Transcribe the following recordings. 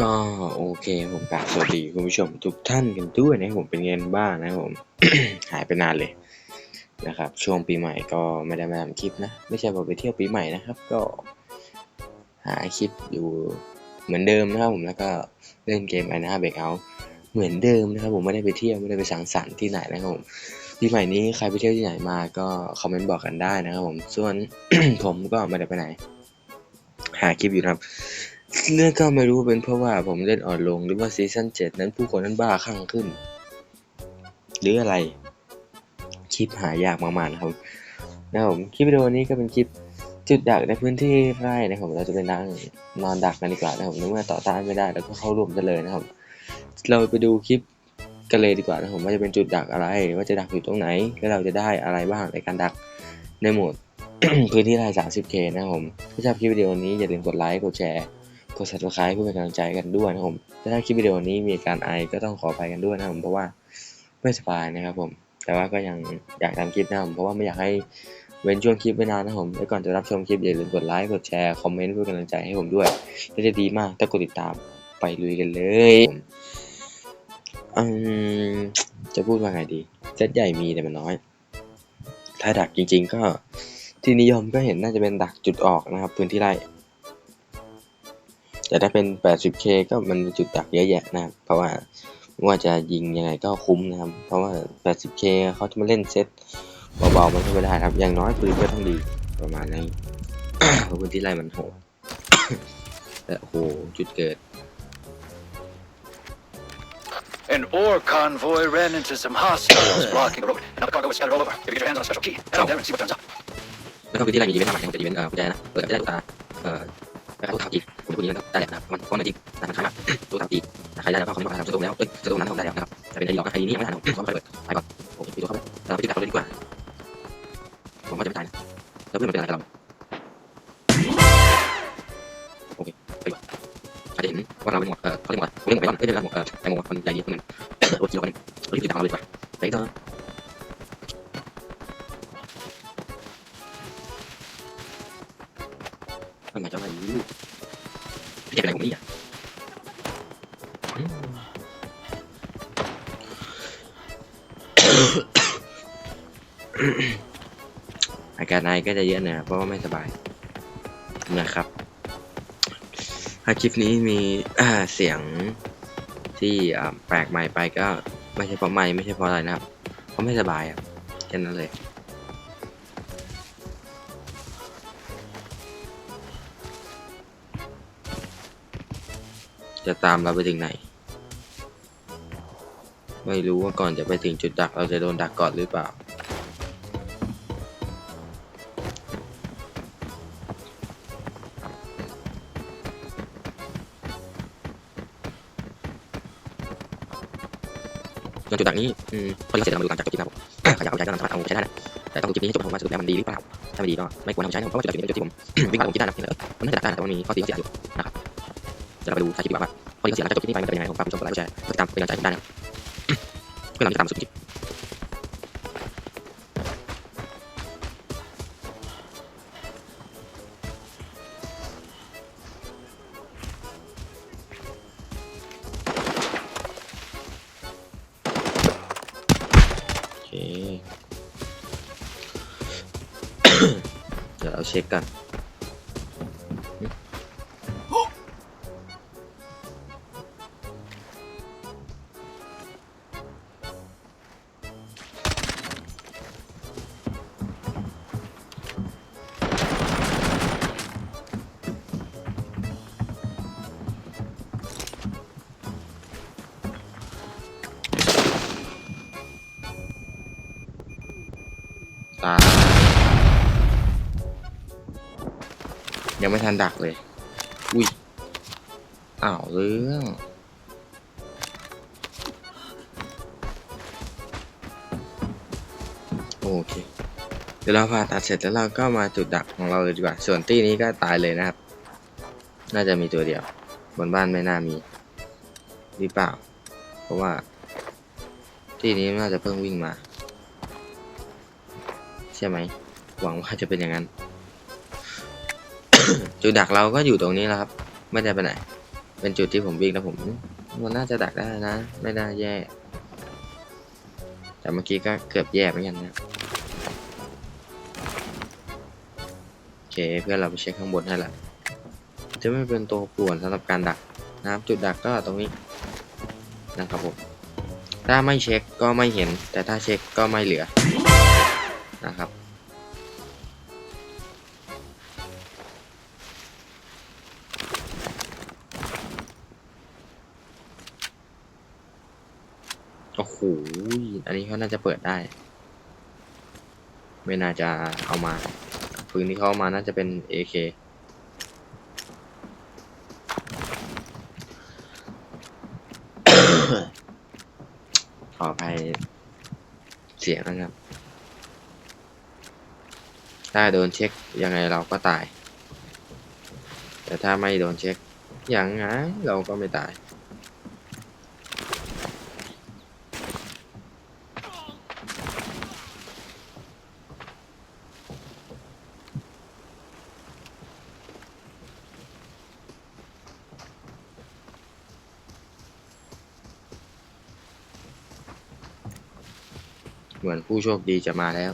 ก็โอเคผมกราบสวัสดีคุณผู้ชมทุกท่านกันด้วยนะผมเป็นไงบ้างนะผม หายไปนานเลยนะครับ ช่วงปีใหม่ก็ไม่ได้มาทำคลิปนะ ไม่ใช่ว่าไปเที่ยวปีใหม่นะครับ ก็หาคลิปอยู่เหมือนเดิมนะครับผมแล้วก็เล่นเกมไอนะเบรกเอาเหมือนเดิมนะครับผมไม่ได้ไปเที่ยวไม่ได้ไปสังสรรค์ที่ไหนนะครับผมปีใหม่นี้ใครไปเที่ยวที่ไหนมาก็คอมเมนต์บอกกันได้นะครับผมส่วนผมก็ไม่ได้ไปไหน หาคลิปอยู่นะครับ เรื่องก็ไม่รู้เป็นเพราะว่าผมเล่นอ่อนลงหรือว่าซีซั่น7นั้นผู้คนนั้นบ้าคลั่งขึ้น หรืออะไร คลิปหายากมากๆนะครับนะครับผมคลิปวิดีโอนี้ก็เป็นคลิปจุดดักในพื้นที่ไร่นะครับเราจะไปนั่งนอนดักกันดีกว่านะครับในเมื่อต่อต้านไม่ได้แล้วก็เข้าร่วมกันเลยนะครับ เราไปดูคลิปกันเลยดีกว่านะครับว่าจะเป็นจุดดักอะไร ว่าจะดักอยู่ตรงไหน แล้วเราจะได้อะไรบ้างในการดักในโหมดพื้นที่ไร่ 30k นะครับผมถ้าชอบคลิปวิดีโอนี้อย่าลืมกดไลค์กดแชร์ กด subscribe เพื่อเป็นกำลังใจกันด้วยนะครับผมถ้าคลิปวิดีโอนี้มีการไอก็ต้องขออภัยกันด้วยนะครับผมเพราะว่าไม่สบายนะครับผม แต่ว่าก็ยังอยากทำคลิปนะครับผมเพราะว่าไม่อยากให้เว้นช่วงคลิปไว้นานนะครับผมและก่อนจะรับชมคลิปอย่าลืมกดไลค์กดแชร์คอมเมนต์เพื่อเป็นกำลังใจให้ผมด้วยก็จะดีมากถ้ากดติดตามไปลุยกันเลยอืมจะพูดว่าไงดีเซตใหญ่มีแต่มันน้อย ถ้าดักจริง ๆ ก็ที่นิยมก็เห็นน่าจะเป็นดักจุดออกนะครับ พื้นที่ไร่ แต่ถ้าเป็น 80k ก็มันมีจุดดักเยอะแยะนะครับ เพราะว่าไม่ว่าจะยิงยังไงก็คุ้มนะครับ เพราะว่า 80k เขาจะมาเล่นเซตเบาๆมันก็ไม่ได้ครับ อย่างน้อยปืนก็ต้องดีประมาณนี้เพราะพื้นที่ไร่มันโหดแต่โอ้โหจุดเกิด An ore convoy ran into some hostiles blocking the road. Now the cargo is scattered all over. If you get your hands on a special key, head out there and see what turns up. แล้วก็พื้นที่ไร่มีอีเวนต์มากมายนะครับจะอีเวนต์เอ่อผู้ใจนะเปิดกับได้ตุ๊กตาเอ่อแล้วก็ตุ๊กตาจีผม พูดอย่างนี้แล้วได้แหละนะครับมันเพราะมันจริงนะมันขายมากตุ๊กตาจีใครได้แล้วก็คอมเมนต์บอกนะครับจะตรงแล้วเอ้ยจะตรงนั้นผมได้แล้วนะครับแต่เป็นไอ้หลอกนะใครนี้ยังไม่ทันผมขอไปเปิดไปก่อนโอเคไปดูเข้าไปเราไปที่ดักเรเลยดีกว่าผมว่าจะไม่ตายนะแล้วเพื่อนมันเป็นอะไรกับเราโอเคไปก่อนใครจะเห็นว่าเราเป็นหมวดเออเขาเรียกว่าผมเรียกหมวดไปก่อนเอ้ยเรียกว่าหมวดเอ่อแตงโมคนใหญ่ดีคนหนึ่งโอ้ยกิโลคนหนึ่งเรารีบติดตามเราเลยดีกว่าไปต่อทำไมจะมา อาการไอก็จะเยอะหนะเพราะว่าไม่สบายนะครับถ้าคลิปนี้มีเสียงที่แปลกใหม่ไปก็ไม่ใช่เพราะไม่ไม่ใช่เพราะอะไรนะครับ เพราะไม่สบายครับแค่นั้นเลยจะตามเราไปถึงไหน ไม่รู้ว่าก่อนจะไปถึงจุดดักเราจะโดนดักก่อนหรือเปล่า นจุดดักนี้อืมพอเราเสร็จแล้วมาดูการจากจุดที่นะครับผมอยากเอาใจก็สามารถเอาไปใช้ได้นะแต่ต้องดูจุดนี้ให้จบนะครับว่าสรุปแล้วมันดีหรือเปล่าถ้าไม่ดีก็ไม่ควรทำใช้นะครับเพราะว่าจุดจุดนี้เป็นจุดที่ผม วิ่งผ่านผมคิดได้นะเออมันน่าจะดักได้นะแต่ว่ามีข้อเสียข้อเสียอยู่นะครับเดี๋ยวเราไปดูท้ายคลิปดีกว่าว่าข้อดีข้อเสียหลังจากจบคลิปนี้ไปมันจะเป็นยังไงผมฝากผู้ชมกดไลค์กดแชร์กดติดตามเป็นกำลังใจให้ผมได้นะครับเพื่อเราจะตามมาสู่คลิป เช็คกัน ยังไม่ทันดักเลย อุ้ยอ้าวเรื่องโอเค เดี๋ยวเราผ่าตัดเสร็จแล้วเราก็มาจุดดักของเราเลยดีกว่า ส่วนตี้นี้ก็ตายเลยนะครับ น่าจะมีตัวเดียว บนบ้านไม่น่ามี หรือเปล่า เพราะว่าที่นี้น่าจะเพิ่งวิ่งมา ใช่ไหม หวังว่าจะเป็นอย่างนั้น จุดดักเราก็อยู่ตรงนี้แล้วครับ ไม่ได้ไปไหน เป็นจุดที่ผมวิ่งแล้วผม มันน่าจะดักได้นะ ไม่น่าแย่ แต่เมื่อกี้ก็เกือบแย่เหมือนกันนะโอเคเพื่อนเราไปเช็คข้างบนให้ละจะไม่เป็นตัวป่วนสำหรับการดักนะครับจุดดักก็ตรงนี้นะครับผมถ้าไม่เช็คก็ไม่เห็น แต่ถ้าเช็คก็ไม่เหลือนะครับ โอ้โหอันนี้เขาน่าจะเปิดได้ ไม่น่าจะเอามาปืนที่เขาเอามาน่าจะเป็น AK ขออภัยเสียงนะครับ ถ้าโดนเช็คยังไงเราก็ตาย แต่ถ้าไม่โดนเช็คยังไงเราก็ไม่ตาย เหมือนผู้โชคดีจะมาแล้ว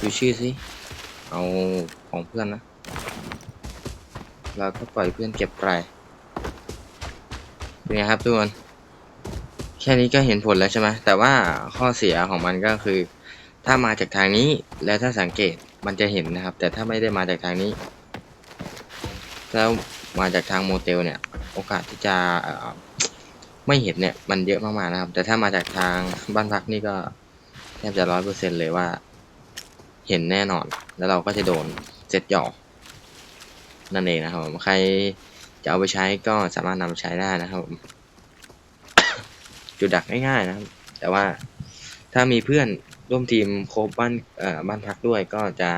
ดูชื่อสิ เอาของเพื่อนนะ เราก็ปล่อยเพื่อนเก็บไปเป็นไงครับทุกคนแค่นี้ก็เห็นผลแล้วใช่ไหมแต่ว่าข้อเสียของมันก็คือ ถ้ามาจากทางนี้แล้วถ้าสังเกตมันจะเห็นนะครับ แต่ถ้าไม่ได้มาจากทางนี้ แล้วมาจากทางโมเตลเนี่ย โอกาสที่จะไม่เห็นเนี่ยมันเยอะมากๆนะครับ แต่ถ้ามาจากทางบ้านพักนี่ก็แทบจะร้อยเปอร์เซ็นเลยว่า เห็นแน่นอน แล้วเราก็จะโดนเจ็ดหยอก นั่นเองนะครับผมใครจะเอาไปใช้ก็สามารถนำไปใช้ได้นะครับผมจุดดักง่ายๆนะครับ แต่ว่าถ้ามีเพื่อนร่วมทีมโคบบ้านเอ่อบ้านพักด้วยก็จะ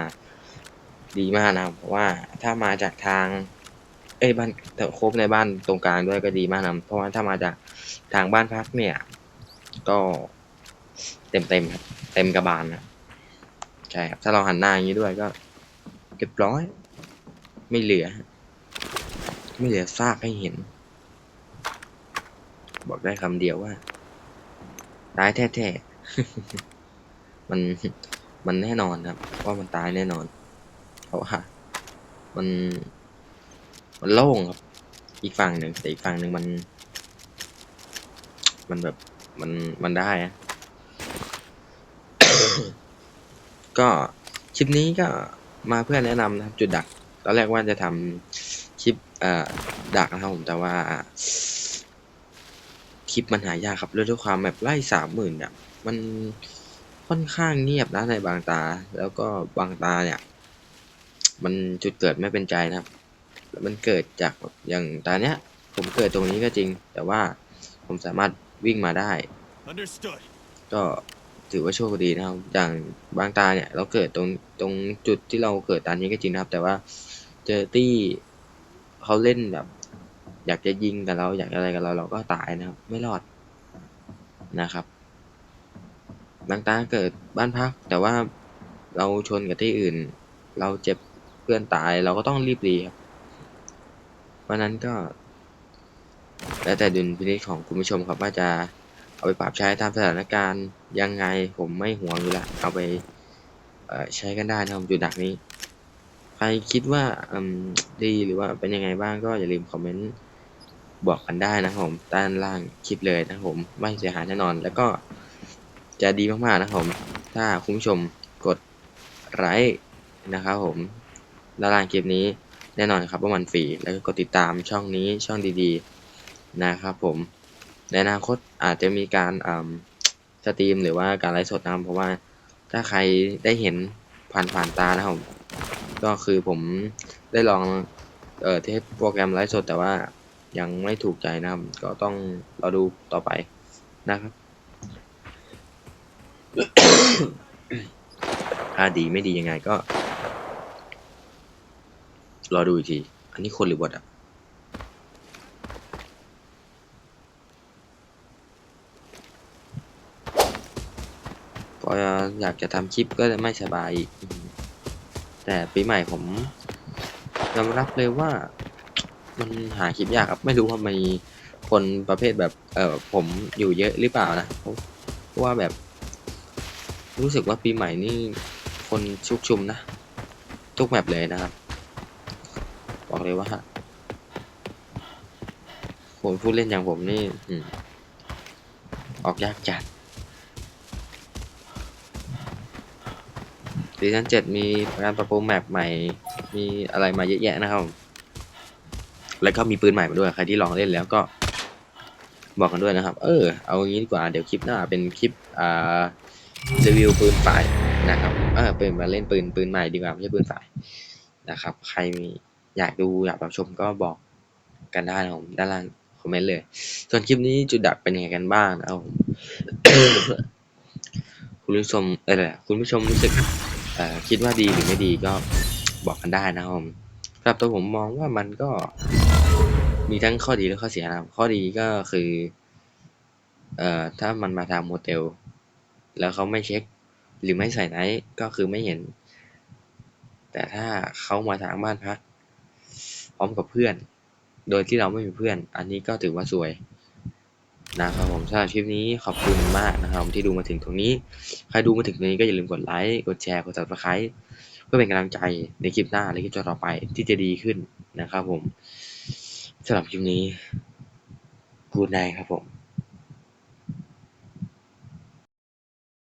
ดีมากนะครับเพราะว่าถ้ามาจากทางเอ้ยบ้านโคบในบ้านตรงกลางด้วยก็ดีมากนะเพราะว่าถ้ามาจากทางบ้านพักเนี่ย ก็เต็มเต็มครับเต็มกระบาลนะใช่ครับถ้าเราหันหน้าอย่างนี้ด้วยก็เรียบร้อย ไม่เหลือ ไม่เหลือซากให้เห็น บอกได้คำเดียวว่าตายแท้ๆ มัน มันแน่นอนครับ ว่ามันตายแน่นอน เพราะว่ามัน มันโล่งครับ อีกฝั่งหนึ่งแต่อีกฝั่งหนึ่งมัน มันแบบ มัน มันได้อะก็ คลิปนี้ก็มาเพื่อแนะนำนะครับ จุดดัก ตอนแรกว่าจะทำคลิปเอ่อดักนะครับผมแต่ว่าคลิปมันหายากครับด้วยความแบบไล่สามหมื่นเนี่ยมันค่อนข้างเงียบนะในบางตา แล้วก็บางตาเนี่ย มันจุดเกิดไม่เป็นใจนะครับแล้วมันเกิดจากแบบอย่างตาเนี้ย ผมเกิดตรงนี้ก็จริง แต่ว่าผมสามารถวิ่งมาได้ Understood. ก็ ถือว่าโชคดีนะครับ อย่างบางตาเนี่ย เราเกิดตรงตรงจุดที่เราเกิดตามนี้ก็จริงนะครับ แต่ว่าเจอตี้เขาเล่นแบบ อยากจะยิงกับเราอยากอะไรกับเราเราก็ตายนะครับ ไม่รอดนะครับบางตาเกิดบ้านพัก แต่ว่าเราชนกับที่อื่น เราเจ็บเพื่อนตายเราก็ต้องรีบรีครับเพราะฉะนั้นก็แล้วแต่ดุลพินิจของคุณผู้ชมครับว่าจะเอาไปปรับใช้ตามสถานการณ์ ยังไงผมไม่ห่วงอยู่ละเอาไปใช้กันได้นะครับจุดดักนี้ ใครคิดว่าดีหรือว่าเป็นยังไงบ้างก็อย่าลืมคอมเมนต์บอกกันได้นะครับผมด้านล่างคลิปเลยนะครับผมไม่เสียหายแน่นอน แล้วก็จะดีมากๆนะครับผม ถ้าคุณผู้ชมกดไลค์นะครับผมด้านล่างคลิปนี้แน่นอนครับว่ามันฟรีแล้วก็กดติดตามช่องนี้ช่องดีๆ นะครับผมในอนาคตอาจจะมีการอ สตรีมหรือว่าการไลฟ์สดนะครับเพราะว่าถ้าใครได้เห็นผ่านผ่านๆตานะครับก็คือผมได้ลองเอ่อเทสโปรแกรมไลฟ์สดแต่ว่ายังไม่ถูกใจนะครับ ก็ต้องรอดูต่อไปนะครับถ้าดีไม่ดียังไงก็ รอดูอีกที อันนี้คนหรือบทอะ พ ออยากจะทำคลิปก็จะไม่สบายอีกแต่ปีใหม่ผมยอมรับเลยว่ามันหาคลิปยากครับ ไม่รู้ว่ามีคนประเภทแบบ เออผมอยู่เยอะหรือเปล่านะเพราะว่าแบบ รู้สึกว่าปีใหม่นี่คนชุกชุมนะ ทุกแมปเลยนะครับ บอกเลยว่าผมพูดเล่นอย่างผมนี่ออกยากจัด ซีซั่นเจ็ดมีการปรับปรุงแมปใหม่ มีอะไรมาเยอะแยะนะครับ แล้วก็มีปืนใหม่มาด้วย ใครที่ลองเล่นแล้วก็บอกกันด้วยนะครับ เออ เอางี้ดีกว่า เดี๋ยวคลิปหน้าเป็นคลิป อ่า รีวิวปืนฝ่ายนะครับ เออเป็นมาเล่นปืนปืนใหม่ดีกว่าไม่ใช่ปืนฝ่ายนะครับ ใครมีอยากดูอยากรับชมก็บอกกันได้นะครับผมด้านล่างคอมเมนต์เลย ส่วนคลิปนี้จุดดักเป็นยังไงกันบ้างนะครับผมคุณผู้ชมเออคุณผู้ชมรู้สึก คิดว่าดีหรือไม่ดีก็บอกกันได้นะครับผมสำหรับตัวผมมองว่ามันก็มีทั้งข้อดีและข้อเสียนะครับ ข้อดีก็คือ เอ่อ ถ้ามันมาทางโมเตล แล้วเขาไม่เช็ค หรือไม่ใส่ไนท์ก็คือไม่เห็น แต่ถ้าเขามาทางบ้านพัก พร้อมกับเพื่อน โดยที่เราไม่มีเพื่อน อันนี้ก็ถือว่าสวย นะครับผมสำหรับคลิปนี้ขอบคุณมากนะครับที่ดูมาถึงตรงนี้ ใครดูมาถึงตรงนี้ก็อย่าลืมกดไลค์กดแชร์กด subscribe เพื่อเป็นกำลังใจในคลิปหน้าและคลิปต่อไปที่จะดีขึ้นนะครับผมสำหรับคลิปนี้กูดไนครับผม